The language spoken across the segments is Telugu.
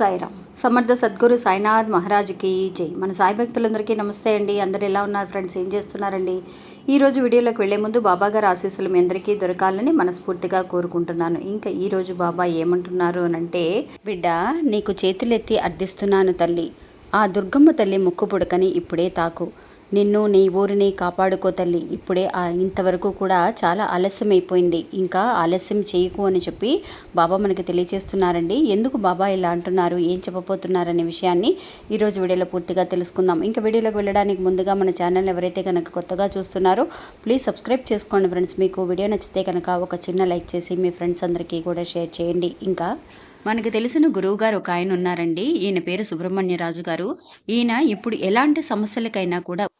సాయిరామ్. సమర్థ సద్గురు సాయినాథ్ మహారాజుకి జై. మన సాయి భక్తులందరికీ నమస్తే అండి. అందరు ఎలా ఉన్నారు ఫ్రెండ్స్? ఏం చేస్తున్నారండి? ఈరోజు వీడియోలోకి వెళ్ళే ముందు బాబా గారు ఆశీస్సులు మీ అందరికీ దొరకాలని మనస్ఫూర్తిగా కోరుకుంటున్నాను. ఇంకా ఈరోజు బాబా ఏమంటున్నారు అని అంటే బిడ్డ నీకు చేతులెత్తి అర్థిస్తున్నాను తల్లి. ఆ దుర్గమ్మ తల్లి ముక్కు పుడకని ఇప్పుడే తాకు. నిన్ను నీ ఊరిని కాపాడుకో తల్లి. ఇప్పుడే ఇంతవరకు కూడా చాలా ఆలస్యం అయిపోయింది ఇంకా ఆలస్యం చేయకు అని చెప్పి బాబా మనకి తెలియజేస్తున్నారండి ఎందుకు బాబా ఇలా అంటున్నారు? ఏం చెప్పబోతున్నారనే విషయాన్ని ఈరోజు వీడియోలో పూర్తిగా తెలుసుకుందాం. ఇంకా వీడియోలోకి వెళ్ళడానికి ముందుగా మన ఛానల్ ఎవరైతే కనుక కొత్తగా చూస్తున్నారో ప్లీజ్ సబ్స్క్రైబ్ చేసుకోండి ఫ్రెండ్స్. మీకు వీడియో నచ్చితే కనుక ఒక చిన్న లైక్ చేసి మీ ఫ్రెండ్స్ అందరికీ కూడా షేర్ చేయండి. ఇంకా మనకు తెలిసిన గురువు గారు ఒక ఆయన ఉన్నారండి. ఈయన పేరు సుబ్రహ్మణ్యరాజు గారు. ఈయన ఇప్పుడు ఎలాంటి సమస్యలకైనా కూడా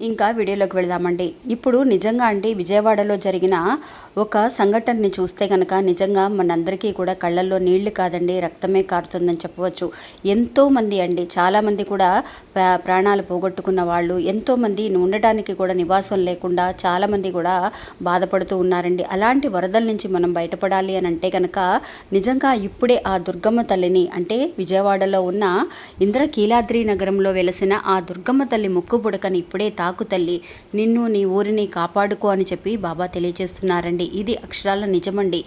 ఇంకా వీడియోలోకి వెళదామండి. ఇప్పుడు నిజంగా అండి విజయవాడలో జరిగిన ఒక సంఘటనని చూస్తే కనుక నిజంగా మనందరికీ కూడా కళ్ళల్లో నీళ్ళు కాదండి రక్తమే కారుతుందని చెప్పవచ్చు. ఎంతోమంది అండి చాలామంది కూడా ప్రాణాలు పోగొట్టుకున్న వాళ్ళు ఎంతోమంది ఉండటానికి కూడా నివాసం లేకుండా చాలామంది కూడా బాధపడుతూ ఉన్నారండి. అలాంటి వరదల నుంచి మనం బయటపడాలి అని అంటే కనుక నిజంగా ఇప్పుడే ఆ దుర్గమ్మ తల్లిని అంటే విజయవాడలో ఉన్న ఇంద్రకీలాద్రి నగరంలో వెలసిన ఆ దుర్గమ్మ తల్లి ముక్కు బుడకని ఇప్పుడే సాకు తల్లి నిన్ను నీ ఊరిని కాపాడుకో అని చెప్పి బాబా తెలియజేస్తున్నారండి. ఇది అక్షరాల నిజమండి.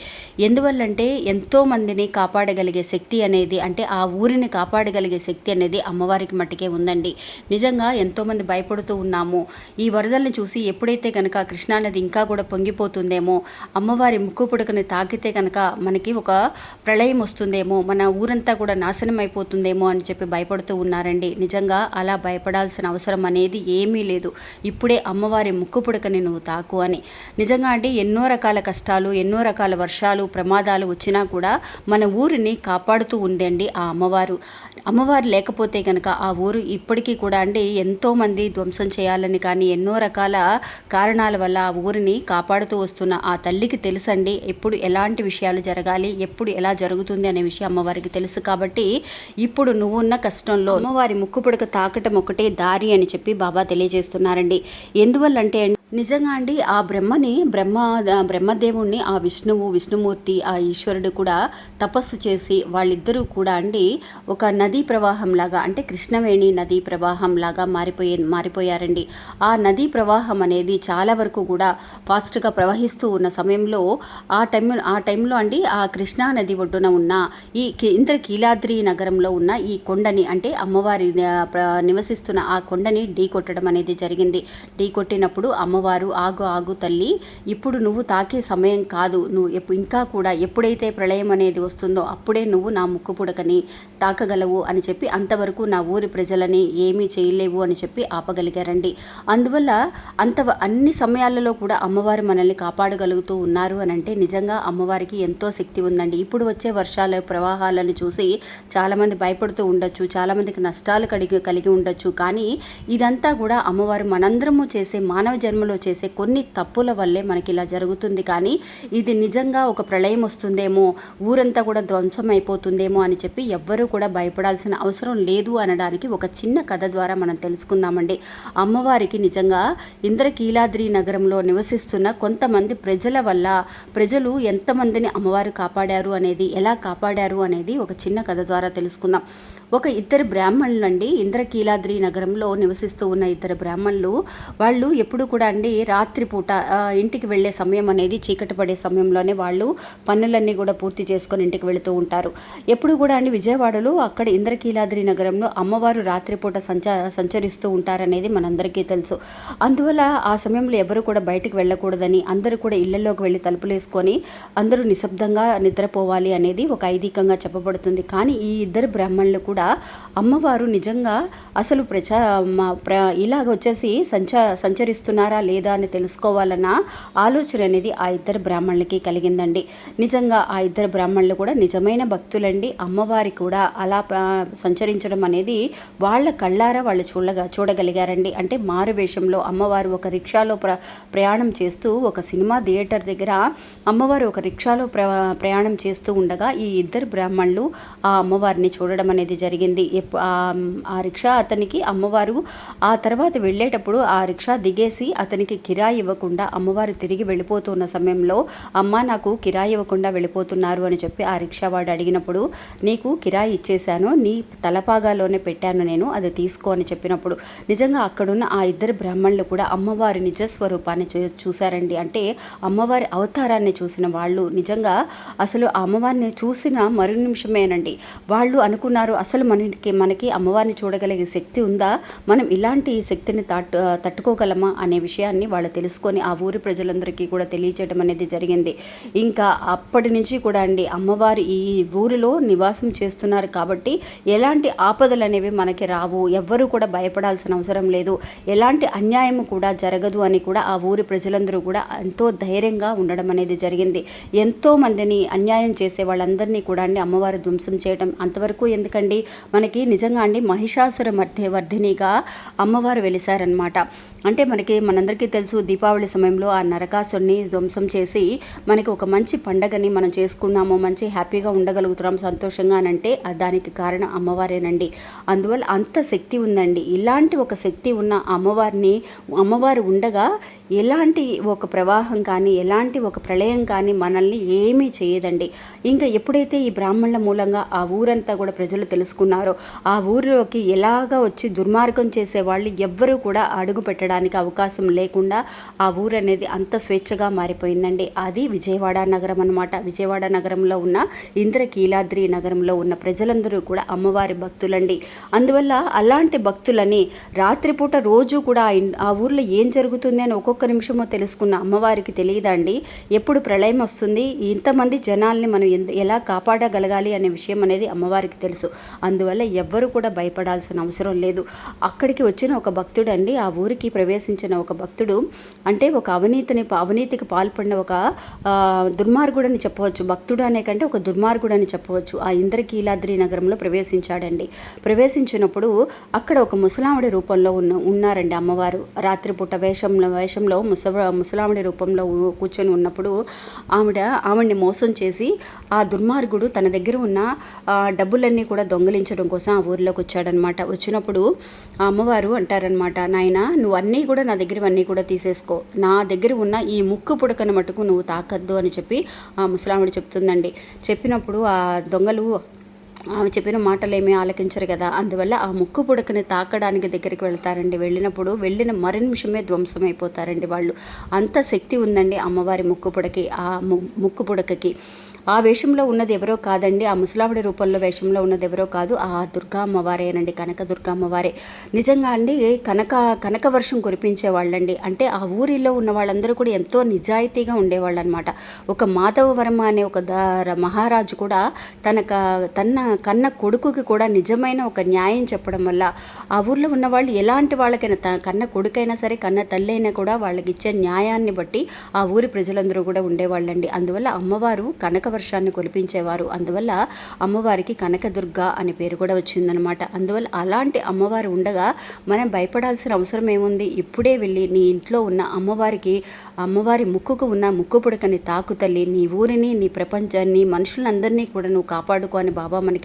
ఎందువల్లంటే ఎంతో మందిని కాపాడగలిగే శక్తి అనేది అంటే ఆ ఊరిని కాపాడగలిగే శక్తి అనేది అమ్మవారికి మట్టుకే ఉందండి. నిజంగా ఎంతోమంది భయపడుతూ ఉన్నాము. ఈ వరదల్ని చూసి ఎప్పుడైతే కనుక కృష్ణానది ఇంకా కూడా పొంగిపోతుందేమో అమ్మవారి ముక్కు పుడకని తాకితే కనుక మనకి ఒక ప్రళయం వస్తుందేమో మన ఊరంతా కూడా నాశనం అయిపోతుందేమో అని చెప్పి భయపడుతూ ఉన్నారండి. నిజంగా అలా భయపడాల్సిన అవసరం అనేది ఏమీ లేదు. ఇప్పుడే అమ్మవారి ముక్కు పుడకని నువ్వు తాకు అని. నిజంగా అంటే ఎన్నో రకాల కష్టాలు ఎన్నో రకాల వర్షాలు ప్రమాదాలు వచ్చినా కూడా మన ఊరిని కాపాడుతూ ఉందండి ఆ అమ్మవారు. అమ్మవారు లేకపోతే కనుక ఆ ఊరు ఇప్పటికీ కూడా అంటే ఎంతోమంది ధ్వంసం చేయాలని కానీ ఎన్నో రకాల కారణాల వల్ల ఆ ఊరిని కాపాడుతూ వస్తున్న ఆ తల్లికి తెలుసండి ఎప్పుడు ఎలాంటి విషయాలు జరగాలి ఎప్పుడు ఎలా జరుగుతుంది అనే విషయం అమ్మవారికి తెలుసు కాబట్టి ఇప్పుడు నువ్వు ఉన్న కష్టంలో అమ్మవారి ముక్కు పుడక తాకటం ఒకటే దారి అని చెప్పి బాబా చేస్తున్నారండి. ఎందువల్లంటే నిజంగా అండి ఆ బ్రహ్మని బ్రహ్మ బ్రహ్మదేవుణ్ణి ఆ విష్ణువు విష్ణుమూర్తి ఆ ఈశ్వరుడు కూడా తపస్సు చేసి వాళ్ళిద్దరూ కూడా అండి ఒక నదీ ప్రవాహం లాగా అంటే కృష్ణవేణి నదీ ప్రవాహం లాగా మారిపోయే మారిపోయారండి. ఆ నదీ ప్రవాహం అనేది చాలా వరకు కూడా ఫాస్ట్గా ప్రవహిస్తూ ఉన్న సమయంలో ఆ టైం ఆ టైంలో అండి ఆ కృష్ణా నది ఒడ్డున ఉన్న ఈ కి- ఇంద్రకీలాద్రి నగరంలో ఉన్న ఈ కొండని అంటే అమ్మవారి నివసిస్తున్న ఆ కొండని ఢీ కొట్టడం అనేది జరిగింది. ఢీ కొట్టినప్పుడు అమ్మ అమ్మవారు ఆగు ఆగు తల్లి ఇప్పుడు నువ్వు తాకే సమయం కాదు. నువ్వు ఎప్పు- ఇంకా కూడా ఎప్పుడైతే ప్రళయం అనేది వస్తుందో అప్పుడే నువ్వు నా ముక్కు పుడకని తాకగలవు అని చెప్పి అంతవరకు నా ఊరి ప్రజలని ఏమీ చేయలేవు అని చెప్పి ఆపగలిగారండి. అందువల్ల అంత అన్ని సమయాలలో కూడా అమ్మవారు మనల్ని కాపాడగలుగుతూ ఉన్నారు అని అంటే నిజంగా అమ్మవారికి ఎంతో శక్తి ఉందండి. ఇప్పుడు వచ్చే వర్షాల ప్రవాహాలను చూసి చాలామంది భయపడుతూ ఉండొచ్చు చాలామందికి నష్టాలు కలిగి కలిగి ఉండొచ్చు. కానీ ఇదంతా కూడా అమ్మవారు మనందరము చేసే మానవ జన్మలో చేసే కొన్ని తప్పుల వల్లే మనకి ఇలా జరుగుతుంది. కానీ ఇది నిజంగా ఒక ప్రళయం వస్తుందేమో ఊరంతా కూడా ధ్వంసం అయిపోతుందేమో అని చెప్పి ఎవ్వరూ కూడా భయపడాల్సిన అవసరం లేదు అనడానికి ఒక చిన్న కథ ద్వారా మనం తెలుసుకుందామండి. అమ్మవారికి నిజంగా ఇంద్రకీలాద్రి నగరంలో నివసిస్తున్న కొంతమంది ప్రజల వల్ల ప్రజలు ఎంతమందిని అమ్మవారు కాపాడారు అనేది ఎలా కాపాడారు అనేది ఒక చిన్న కథ ద్వారా తెలుసుకుందాం. ఒక ఇద్దరు బ్రాహ్మణులు అండి ఇంద్రకీలాద్రి నగరంలో నివసిస్తూ ఉన్న ఇద్దరు బ్రాహ్మణులు వాళ్ళు ఎప్పుడు కూడా అండి రాత్రిపూట ఇంటికి వెళ్ళే సమయం అనేది చీకటి పడే సమయంలోనే వాళ్ళు పనులన్నీ కూడా పూర్తి చేసుకొని ఇంటికి వెళుతూ ఉంటారు. ఎప్పుడు కూడా అండి విజయవాడలో అక్కడ ఇంద్రకీలాద్రి నగరంలో అమ్మవారు రాత్రిపూట సంచ సంచరిస్తూ ఉంటారనేది మనందరికీ తెలుసు. అందువల్ల ఆ సమయంలో ఎవరు కూడా బయటికి వెళ్ళకూడదని అందరూ కూడా ఇళ్ళలోకి వెళ్ళి తలుపులు వేసుకొని అందరూ నిశ్శబ్దంగా నిద్రపోవాలి అనేది ఒక ఐదీకంగా చెప్పబడుతుంది. కానీ ఈ ఇద్దరు బ్రాహ్మణులు కూడా అమ్మవారు నిజంగా అసలు ప్రచ మా ప్ర ఇలాగ వచ్చేసి సంచ సంచరిస్తున్నారా లేదా అని తెలుసుకోవాలన్న ఆలోచన అనేది ఆ ఇద్దరు బ్రాహ్మణులకి కలిగిందండి. నిజంగా ఆ ఇద్దరు బ్రాహ్మణులు కూడా నిజమైన భక్తులండి. అమ్మవారి కూడా అలా సంచరించడం అనేది వాళ్ళ కళ్ళారా వాళ్ళు చూడగా చూడగలిగారండి. అంటే మారు వేషంలో అమ్మవారు ఒక రిక్షాలో ప్ర ప్రయాణం చేస్తూ ఒక సినిమా థియేటర్ దగ్గర అమ్మవారు ఒక రిక్షాలో ప్ర ప్రయాణం చేస్తూ ఉండగా ఈ ఇద్దరు బ్రాహ్మణులు ఆ అమ్మవారిని చూడడం అనేది జరిగింది. ఆ- ఆ రిక్షా అతనికి అమ్మవారు ఆ తర్వాత వెళ్ళేటప్పుడు ఆ రిక్షా దిగేసి అతని అతనికి కిరాయి ఇవ్వకుండా అమ్మవారు తిరిగి వెళ్ళిపోతున్న సమయంలో అమ్మ నాకు కిరాయి ఇవ్వకుండా వెళ్ళిపోతున్నారు అని చెప్పి ఆ రిక్షా వాడు అడిగినప్పుడు నీకు కిరాయి ఇచ్చేశాను నీ తలపాగాలోనే పెట్టాను నేను అది తీసుకో అని చెప్పినప్పుడు నిజంగా అక్కడున్న ఆ ఇద్దరు బ్రాహ్మణులు కూడా అమ్మవారి నిజ స్వరూపాన్ని చూ- చూశారండి. అంటే అమ్మవారి అవతారాన్ని చూసిన వాళ్ళు నిజంగా అసలు ఆ అమ్మవారిని చూసిన మరు నిమిషమేనండి. వాళ్ళు అనుకున్నారు అసలు మనకి మనకి అమ్మవారిని చూడగలిగే శక్తి ఉందా? మనం ఇలాంటి శక్తిని తట్టు తట్టుకోగలమా? అనే విషయాన్ని వాళ్ళు తెలుసుకొని ఆ ఊరి ప్రజలందరికీ కూడా తెలియచేయడం అనేది జరిగింది. ఇంకా అప్పటి నుంచి కూడా అండి అమ్మవారు ఈ ఊరిలో నివాసం చేస్తున్నారు కాబట్టి ఎలాంటి ఆపదలు అనేవి మనకి రావు. ఎవ్వరూ కూడా భయపడాల్సిన అవసరం లేదు. ఎలాంటి అన్యాయం కూడా జరగదు అని కూడా ఆ ఊరి ప్రజలందరూ కూడా ఎంతో ధైర్యంగా ఉండడం అనేది జరిగింది. ఎంతో మందిని అన్యాయం చేసే వాళ్ళందరినీ కూడా అండి అమ్మవారు ధ్వంసం చేయడం అంతవరకు ఎందుకండి? మనకి నిజంగా అండి మహిషాసుర మధ్య వర్ధినిగా అమ్మవారు వెలిశారనమాట అంటే మనకి మనందరికీ తెలుసు దీపావళి సమయంలో ఆ నరకాసుని ధ్వంసం చేసి మనకి ఒక మంచి పండగని మనం చేసుకున్నాము మంచి హ్యాపీగా ఉండగలుగుతున్నాం సంతోషంగా అని అంటే దానికి కారణం అమ్మవారేనండి. అందువల్ల అంత శక్తి ఉందండి. ఇలాంటి ఒక శక్తి ఉన్న అమ్మవారిని అమ్మవారు ఉండగా ఎలాంటి ఒక ప్రవాహం కానీ ఎలాంటి ఒక ప్రళయం కానీ మనల్ని ఏమీ చేయదండి. ఇంకా ఎప్పుడైతే ఈ బ్రాహ్మణుల మూలంగా ఆ ఊరంతా కూడా ప్రజలు తెలుసుకున్నారో ఆ ఊరిలోకి ఎలాగా వచ్చి దుర్మార్గం చేసే వాళ్ళు ఎవ్వరూ కూడా అడుగు పెట్టడం పెట్టడానికి అవకాశం లేకుండా ఆ ఊరు అనేది అంత స్వేచ్ఛగా మారిపోయిందండి. అది విజయవాడ నగరం అనమాట విజయవాడ నగరంలో ఉన్న ఇంద్రకీలాద్రి నగరంలో ఉన్న ప్రజలందరూ కూడా అమ్మవారి భక్తులండి. అందువల్ల అలాంటి భక్తులని రాత్రిపూట రోజు కూడా ఆ ఊర్లో ఏం జరుగుతుంది అని ఒక్కొక్క నిమిషమో తెలుసుకున్న అమ్మవారికి తెలియదండి ఎప్పుడు ప్రళయం వస్తుంది? ఇంతమంది జనాల్ని మనం ఎలా కాపాడగలగాలి అనే విషయం అనేది అమ్మవారికి తెలుసు. అందువల్ల ఎవ్వరు కూడా భయపడాల్సిన అవసరం లేదు. అక్కడికి వచ్చిన ఒక భక్తుడు అండి ఆ ఊరికి ప్రవేశించిన ఒక భక్తుడు అంటే ఒక అవినీతిని అవినీతికి పాల్పడిన ఒక దుర్మార్గుడు అని చెప్పవచ్చు. భక్తుడు అనే కంటే ఒక దుర్మార్గుడు అని చెప్పవచ్చు. ఆ ఇంద్రకీలాద్రి నగరంలో ప్రవేశించాడండి. ప్రవేశించినప్పుడు అక్కడ ఒక ముసలావిడి రూపంలో ఉన్న ఉన్నారండి అమ్మవారు. రాత్రిపూట వేషంలో వేషంలో ముసవ ముసలావిడి రూపంలో కూర్చొని ఉన్నప్పుడు ఆవిడ ఆవిడ్ని మోసం చేసి ఆ దుర్మార్గుడు తన దగ్గర ఉన్న డబ్బులన్నీ కూడా దొంగిలించడం కోసం ఆ ఊరిలోకి వచ్చాడనమాట. వచ్చినప్పుడు ఆ అమ్మవారు అంటారనమాట నాయన నువ్వు అన్నీ కూడా నా దగ్గర అన్నీ కూడా తీసేసుకో. నా దగ్గర ఉన్న ఈ ముక్కు పుడకను మటుకు నువ్వు తాకద్దు అని చెప్పి ఆ ముసలాముడు చెప్తుందండి. చెప్పినప్పుడు ఆ దొంగలు ఆమె చెప్పిన మాటలు ఏమీ ఆలకించరు కదా. అందువల్ల ఆ ముక్కు పుడకని తాకడానికి దగ్గరికి వెళ్తారండి. వెళ్ళినప్పుడు వెళ్ళిన మరి నిమిషమే ధ్వంసం అయిపోతారండి వాళ్ళు. అంత శక్తి ఉందండి అమ్మవారి ముక్కు పుడకి ఆ ముక్కు పుడకకి. ఆ వేషంలో ఉన్నది ఎవరో కాదండి ఆ ముసలావిడ రూపంలో వేషంలో ఉన్నది ఎవరో కాదు ఆ దుర్గా అమ్మవారేనండి కనక దుర్గా అమ్మవారే. నిజంగా అండి కనక కనక వర్షం కురిపించే వాళ్ళండి. అంటే ఆ ఊరిలో ఉన్న వాళ్ళందరూ కూడా ఎంతో నిజాయితీగా ఉండేవాళ్ళు అనమాట ఒక మాధవవర్మ అనే ఒక ద మహారాజు కూడా తన తన కన్న కొడుకుకి కూడా నిజమైన ఒక న్యాయం చెప్పడం వల్ల ఆ ఊర్లో ఉన్న వాళ్ళు ఎలాంటి వాళ్ళకైనా తన కన్న కొడుకైనా సరే కన్న తల్లి అయినా కూడా వాళ్ళకి ఇచ్చే న్యాయాన్ని బట్టి ఆ ఊరి ప్రజలందరూ కూడా ఉండేవాళ్ళండి. అందువల్ల అమ్మవారు కనక వర్షాన్ని కురిపించేవారు. అందువల్ల అమ్మవారికి కనకదుర్గ అనే పేరు కూడా వచ్చిందనమాట. అందువల్ల అలాంటి అమ్మవారు ఉండగా మనం భయపడాల్సిన అవసరం ఏముంది? ఇప్పుడే వెళ్ళి నీ ఇంట్లో ఉన్న అమ్మవారికి అమ్మవారి ముక్కుకు ఉన్న ముక్కు పుడకని తాకు తల్లి నీ ఊరిని నీ ప్రపంచాన్ని మనుషులందరినీ కూడా నువ్వు కాపాడుకో అని బాబా మనకి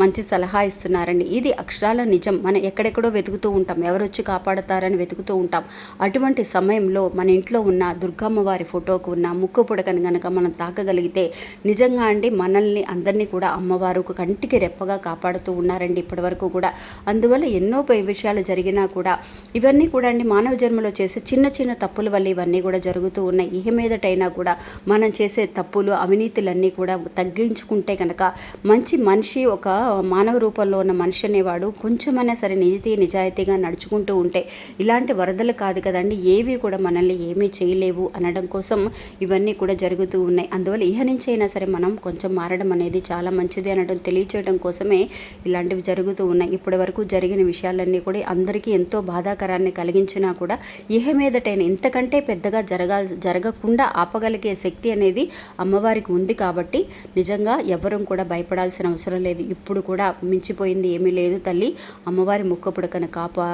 మంచి సలహా ఇస్తున్నారండి ఇది అక్షరాల నిజం. మనం ఎక్కడెక్కడో వెతుకుతూ ఉంటాం. ఎవరు వచ్చి కాపాడతారని వెతుకుతూ ఉంటాం. అటువంటి సమయంలో మన ఇంట్లో ఉన్న దుర్గమ్మ వారి ఫోటోకు ఉన్న ముక్కు పుడకని కనుక మనం తాకగలిగితే నిజంగా అండి మనల్ని అందరినీ కూడా అమ్మవారు కంటికి రెప్పగా కాపాడుతూ ఉన్నారండి ఇప్పటివరకు కూడా. అందువల్ల ఎన్నో పై విషయాలు జరిగినా కూడా ఇవన్నీ కూడా అండి మానవ జన్మలో చేసే చిన్న చిన్న తప్పుల వల్ల ఇవన్నీ కూడా జరుగుతూ ఉన్నాయి. ఇహ మీదటైనా కూడా మనం చేసే తప్పులు అవినీతులన్నీ కూడా తగ్గించుకుంటే కనుక మంచి మనిషి ఒక మానవ రూపంలో ఉన్న మనిషి అనేవాడు కొంచెమైనా సరే నిజాయితీ నిజాయితీగా నడుచుకుంటూ ఉంటే ఇలాంటి వరదలు కాదు కదండి. ఏవి కూడా మనల్ని ఏమీ చేయలేవు అనడం కోసం ఇవన్నీ కూడా జరుగుతూ ఉన్నాయి. అందువల్ల ఇహ నుంచి అయినా సరే మనం కొంచెం మారడం అనేది చాలా మంచిది అనడం తెలియచేయడం కోసమే ఇలాంటివి జరుగుతూ ఉన్నాయి. ఇప్పటి వరకు జరిగిన విషయాలన్నీ కూడా అందరికీ ఎంతో బాధాకరాన్ని కలిగించినా కూడా ఇహ మీదటైన ఇంతకంటే పెద్దగా జరగా జరగకుండా ఆపగలిగే శక్తి అనేది అమ్మవారికి ఉంది కాబట్టి నిజంగా ఎవరూ కూడా భయపడాల్సిన అవసరం లేదు. ఇప్పుడు కూడా మించిపోయింది ఏమీ లేదు తల్లి. అమ్మవారి ముక్క పుడకను కాపా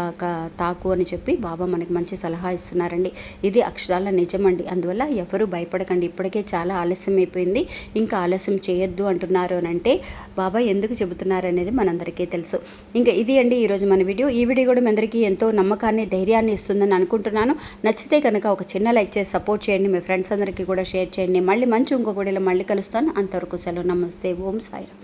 తాకు అని చెప్పి బాబా మనకి మంచి సలహా ఇస్తున్నారండి. ఇది అక్షరాల నిజమండి. అందువల్ల ఎవరు భయపడకండి. ఇప్పటికే చాలా ఆలస్యం అయిపోయింది. ఇంకా ఆలస్యం చేయొద్దు అంటున్నారు అని అంటే బాబా ఎందుకు చెబుతున్నారు అనేది మనందరికీ తెలుసు. ఇంకా ఇది అండి ఈరోజు మన వీడియో. ఈ వీడియో కూడా మీ అందరికీ ఎంతో నమ్మకాన్ని ధైర్యాన్ని ఇస్తుందని అనుకుంటున్నాను. నచ్చితే కనుక ఒక చిన్న లైక్ చేసి సపోర్ట్ చేయండి. మీ ఫ్రెండ్స్ అందరికీ కూడా షేర్ చేయండి. మళ్ళీ మంచి ఇంకొక వీడియోలో మళ్ళీ కలుస్తాను. అంతవరకు సెలవు. నమస్తే. ఓం సాయిరామ్.